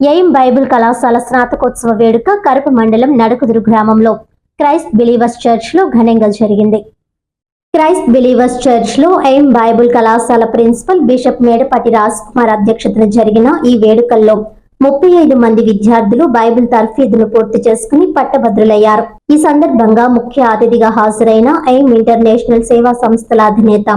AIM Bible కళాశాల స్నాతకోత్సవ వేడుక కరుపు మండలం నడుకుదురు గ్రామంలో క్రైస్ట్ బిలీవర్స్ చర్చ్లో ఘనంగా జరిగింది. క్రైస్ట్ బిలీవర్స్ చర్చ్లో ఎయిం బైబిల్ కళాశాల ప్రిన్సిపల్ బిషప్ మేడపాటి రాజ్ కుమార్ అధ్యక్షతన జరిగిన ఈ వేడుకల్లో ముప్పై ఐదు మంది విద్యార్థులు బైబిల్ తర్ఫీదును పూర్తి చేసుకుని పట్టభద్రులయ్యారు. ఈ సందర్భంగా ముఖ్య అతిథిగా హాజరైన ఎయిమ్ ఇంటర్నేషనల్ సేవా సంస్థల అధినేత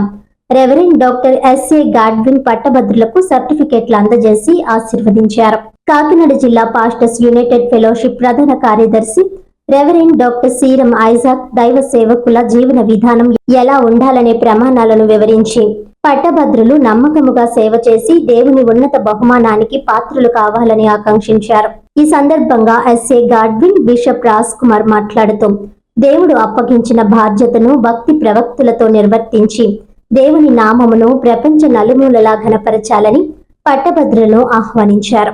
reverend doctor S A Godwin పట్టభద్రులకు సర్టిఫికెట్లు అందజేసి ఆశీర్వదించారు. కాకినాడ జిల్లా పాస్టర్స్ యునైటెడ్ ఫెలోషిప్ ప్రధాన కార్యదర్శి రెవరెండ్ డాక్టర్ సీరం ఐజాక్ దైవ సేవకుల జీవన విధానం ఎలా ఉండాలనే ప్రమాణాలను వివరించి పట్టభద్రులు నమ్మకముగా సేవ చేసి దేవుని ఉన్నత బహుమానానికి పాత్రులు కావాలని ఆకాంక్షించారు. ఈ సందర్భంగా SA Godwin bishop Raj Kumar మాట్లాడుతూ దేవుడు అప్పగించిన బాధ్యతను భక్తి ప్రవక్తులతో నిర్వర్తించి దేవుని నామమును ప్రపంచ నలుమూలలా ఘనపరచాలని పట్టభద్రులను ఆహ్వానించారు.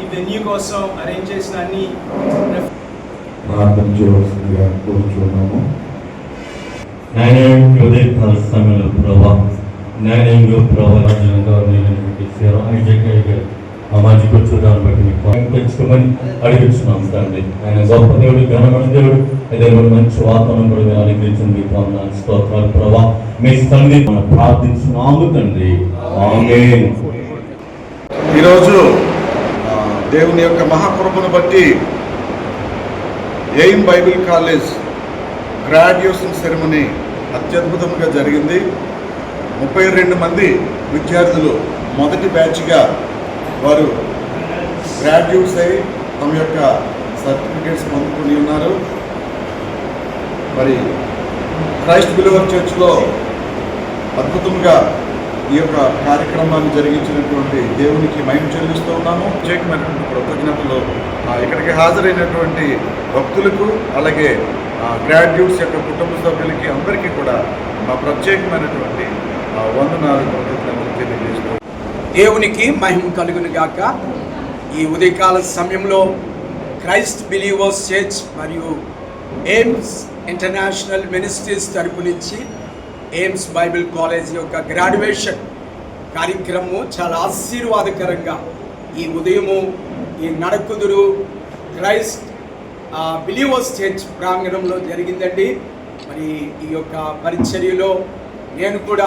ఈ వెన్యూ కోసం అరేంజ్ చేసిన అన్ని ప్రార్థన చేయవలసిందిగా కోరుచున్నాము. ఉదయకాల సమయంలో ప్రభా ప్రవచనంగా నేను చేశారు ఐజకైగా ఆ మంచికి వచ్చేదాన్ని బట్టి మీకు అడిగించున్నాం తండ్రి. ఆయన గొప్ప దేవుడు ఘనమైన దేవుడు. అదే మంచి వాతావరణం కూడా మీరు అనుగ్రహించింది మీకు వందనాలు స్తోత్రాలు ప్రభా. మీ సంధి మనం ప్రార్థించున్నాము తండ్రి. ఆమేన్. ఈరోజు దేవుని యొక్క మహాకృపను బట్టి Aim Bible college graduation ceremony అత్యద్భుతంగా జరిగింది. ముప్పై రెండు మంది విద్యార్థులు మొదటి బ్యాచ్గా వారు గ్రాడ్యుయేట్స్ అయి తమ యొక్క సర్టిఫికేట్స్ పొందుకుని ఉన్నారు. మరి క్రైస్ట్ బిలోవర్ చర్చ్లో అద్భుతంగా ఈ యొక్క కార్యక్రమాన్ని జరిగించినటువంటి దేవునికి మహిమ చెల్లిస్తూ ఉన్నాము. ప్రత్యేకమైనటువంటి కృతజ్ఞతలు ఇక్కడికి హాజరైనటువంటి భక్తులకు అలాగే గ్రాడ్యుయేట్స్ యొక్క కుటుంబ సభ్యులకి అందరికీ కూడా మా ప్రత్యేకమైనటువంటి వందనాలు కృతజ్ఞతలు తెలియజేస్తూ దేవునికి మహిమ కలుగును గాక. ఈ ఉదయకాల సమయంలో క్రైస్ట్ బిలీవర్స్ చర్చ్ మరియు ఎయిమ్స్ ఇంటర్నేషనల్ మినిస్ట్రీస్ తరపు నుంచి ఎయిమ్స్ బైబిల్ కాలేజ్ యొక్క గ్రాడ్యుయేషన్ కార్యక్రమము చాలా ఆశీర్వాదకరంగా ఈ ఉదయము ఈ నడకుదురు క్రైస్ట్ బిలీవర్స్ చర్చ్ ప్రాంగణంలో జరిగిందండి. మరి ఈ యొక్క పరిచర్యలో నేను కూడా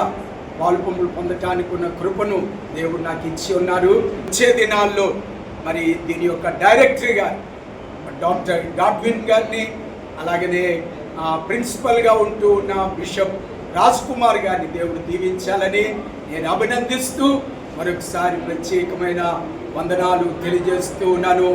పాల్పొమ్ములు పొందటానికి ఉన్న కృపను దేవుడు నాకు ఇచ్చి ఉన్నారు వచ్చే దినాల్లో మరి దీని యొక్క డైరెక్టర్గా డాక్టర్ గాడ్విన్ గారిని అలాగనే ప్రిన్సిపల్గా ఉంటూ ఉన్న బిషప్ రాజ్ కుమార్ గారిని దేవుడు దీవించాలని నేను అభినందిస్తూ మరొకసారి ప్రత్యేకమైన వందనాలు తెలియజేస్తూ ఉన్నాను.